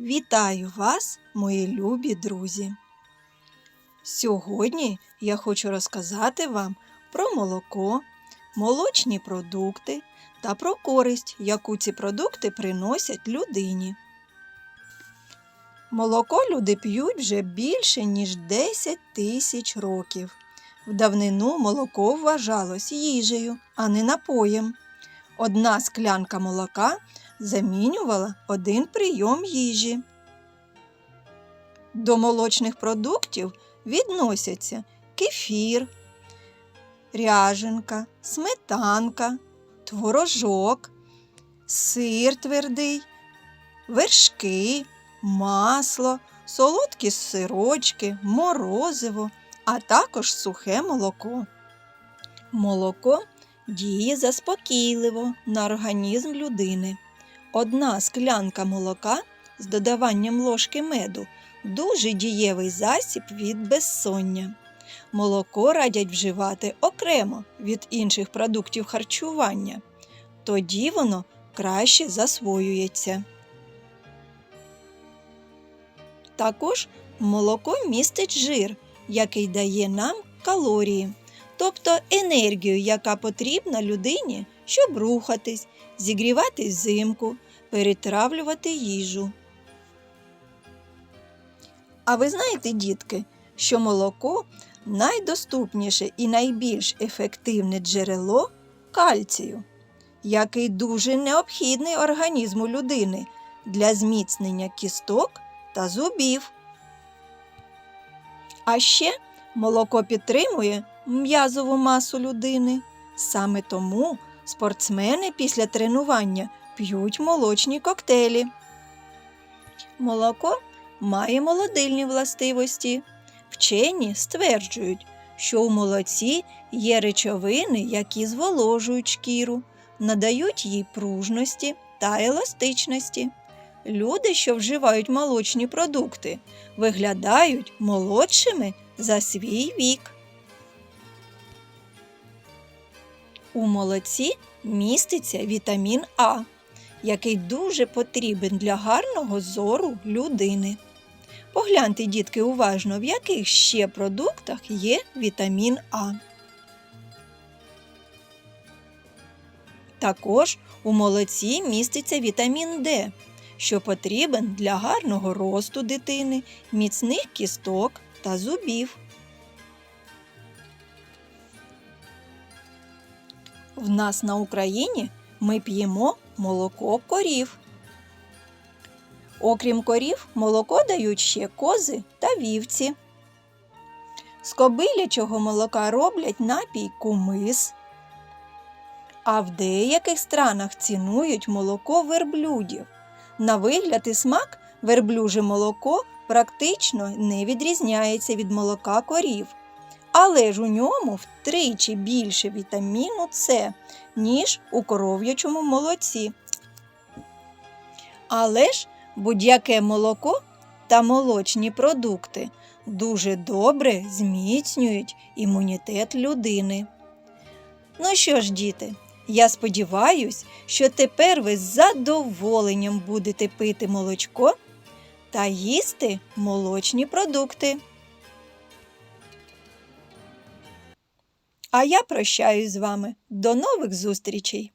Вітаю вас, мої любі друзі! Сьогодні я хочу розказати вам про молоко, молочні продукти та про користь, яку ці продукти приносять людині. Молоко люди п'ють вже більше, ніж 10 тисяч років. В давнину молоко вважалось їжею, а не напоєм. Одна склянка молока замінювала один прийом їжі. До молочних продуктів відносяться кефір, ряженка, сметанка, творожок, сир твердий, вершки, масло, солодкі сирочки, морозиво, а також сухе молоко. Молоко діє заспокійливо на організм людини. Одна склянка молока з додаванням ложки меду дуже дієвий засіб від безсоння. Молоко радять вживати окремо від інших продуктів харчування. Тоді воно краще засвоюється. Також молоко містить жир, який дає нам калорії, тобто енергію, яка потрібна людині, щоб рухатись, зігрівати взимку, перетравлювати їжу. А ви знаєте, дітки, що молоко найдоступніше і найбільш ефективне джерело кальцію, який дуже необхідний організму людини для зміцнення кісток та зубів. А ще молоко підтримує м'язову масу людини. Саме тому спортсмени після тренування п'ють молочні коктейлі. Молоко має молодильні властивості. Вчені стверджують, що у молоці є речовини, які зволожують шкіру, надають їй пружності та еластичності. Люди, що вживають молочні продукти, виглядають молодшими за свій вік. У молоці міститься вітамін А, який дуже потрібен для гарного зору людини. Погляньте, дітки, уважно, в яких ще продуктах є вітамін А. Також у молоці міститься вітамін Д, що потрібен для гарного росту дитини, міцних кісток та зубів. В нас на Україні ми п'ємо молоко корів. Окрім корів, молоко дають ще кози та вівці. З кобилячого молока роблять напій кумис. А в деяких странах цінують молоко верблюдів. На вигляд і смак верблюже молоко практично не відрізняється від молока корів. Але ж у ньому втричі більше вітаміну С, ніж у коров'ячому молоці. Але ж будь-яке молоко та молочні продукти дуже добре зміцнюють імунітет людини. Ну що ж, діти, я сподіваюсь, що тепер ви з задоволенням будете пити молочко та їсти молочні продукти. А я прощаюсь з вами. До нових зустрічей!